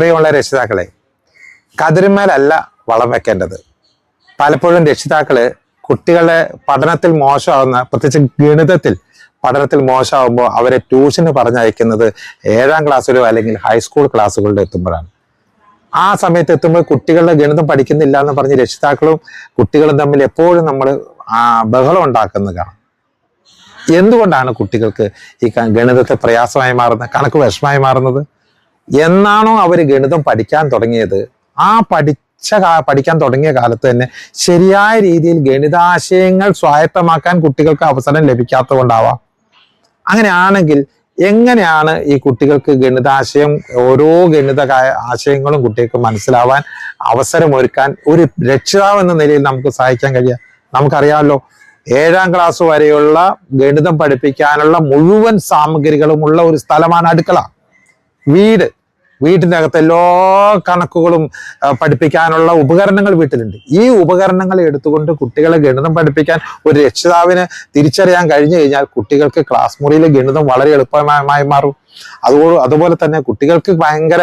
പ്രിയമുള്ള രക്ഷിതാക്കളെ കതിരുമേലല്ല വളം വെക്കേണ്ടത്. പലപ്പോഴും രക്ഷിതാക്കൾ കുട്ടികളെ പഠനത്തിൽ മോശമാവുന്ന പ്രത്യേകിച്ച് ഗണിതത്തിൽ പഠനത്തിൽ മോശമാകുമ്പോൾ അവരെ ട്യൂഷന് പറഞ്ഞയക്കുന്നത് ഏഴാം ക്ലാസ്സിലോ അല്ലെങ്കിൽ ഹൈസ്കൂൾ ക്ലാസ്സുകളിലോ എത്തുമ്പോഴാണ്. ആ സമയത്ത് എത്തുമ്പോൾ കുട്ടികളുടെ ഗണിതം പഠിക്കുന്നില്ല എന്ന് പറഞ്ഞ് രക്ഷിതാക്കളും കുട്ടികളും തമ്മിൽ എപ്പോഴും നമ്മൾ ബഹളം ഉണ്ടാക്കുന്നത് കാണാം. എന്തുകൊണ്ടാണ് കുട്ടികൾക്ക് ഈ ഗണിതത്തെ പ്രയാസമായി മാറുന്നത് കണക്ക് വിഷമമായി മാറുന്നത്? എന്നാണോ അവർ ഗണിതം പഠിക്കാൻ തുടങ്ങിയത്? ആ പഠിച്ച പഠിക്കാൻ തുടങ്ങിയ കാലത്ത് തന്നെ ശരിയായ രീതിയിൽ ഗണിതാശയങ്ങൾ സ്വായത്തമാക്കാൻ കുട്ടികൾക്ക് അവസരം ലഭിക്കാത്തത് കൊണ്ടാവാം അങ്ങനെയാണെങ്കിൽ എങ്ങനെയാണ് ഈ കുട്ടികൾക്ക് ഗണിതാശയം ഓരോ ഗണിത ആശയങ്ങളും കുട്ടികൾക്ക് മനസ്സിലാവാൻ അവസരമൊരുക്കാൻ ഒരു രക്ഷിതാവ് എന്ന നിലയിൽ നമുക്ക് സഹായിക്കാൻ കഴിയുക നമുക്കറിയാമല്ലോ ഏഴാം ക്ലാസ് വരെയുള്ള ഗണിതം പഠിപ്പിക്കാനുള്ള മുഴുവൻ സാമഗ്രികളുമുള്ള ഒരു സ്ഥലമാണ് അടുക്കള. വീട്. വീട്ടിനകത്ത് എല്ലാ കണക്കുകളും പഠിപ്പിക്കാനുള്ള ഉപകരണങ്ങൾ വീട്ടിലുണ്ട്. ഈ ഉപകരണങ്ങൾ എടുത്തുകൊണ്ട് കുട്ടികളെ ഗണിതം പഠിപ്പിക്കാൻ ഒരു രക്ഷിതാവിന് തിരിച്ചറിയാൻ കഴിഞ്ഞു കഴിഞ്ഞാൽ കുട്ടികൾക്ക് ക്ലാസ് മുറിയിലെ ഗണിതം വളരെ എളുപ്പമായി മാറും. അതുപോലെ അതുപോലെ തന്നെ കുട്ടികൾക്ക് ഭയങ്കര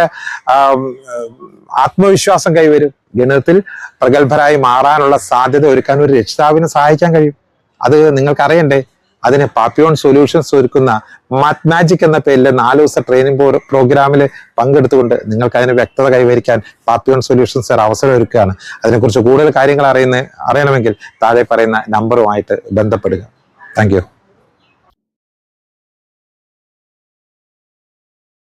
ആത്മവിശ്വാസം കൈവരും. ഗണിതത്തിൽ പ്രഗത്ഭരായി മാറാനുള്ള സാധ്യത ഒരുക്കാൻ ഒരു രക്ഷിതാവിന് സഹായിക്കാൻ കഴിയും. അത് നിങ്ങൾക്ക് അറിയണ്ടേ അതിന് പാപ്പിയോൺ സൊല്യൂഷൻസ് ഒരുക്കുന്ന മാത് മാജിക് എന്ന പേരിൽ നാല് ദിവസത്തെ ട്രെയിനിങ് പ്രോഗ്രാമിൽ പങ്കെടുത്തുകൊണ്ട് നിങ്ങൾക്ക് അതിന് വ്യക്തത കൈവരിക്കാൻ പാപ്പിയോൺ സൊല്യൂഷൻസ് ഒരു അവസരം ഒരുക്കുകയാണ്. അതിനെക്കുറിച്ച് കൂടുതൽ കാര്യങ്ങൾ അറിയുന്ന അറിയണമെങ്കിൽ താഴെ പറയുന്ന നമ്പറുമായിട്ട് ബന്ധപ്പെടുക. താങ്ക്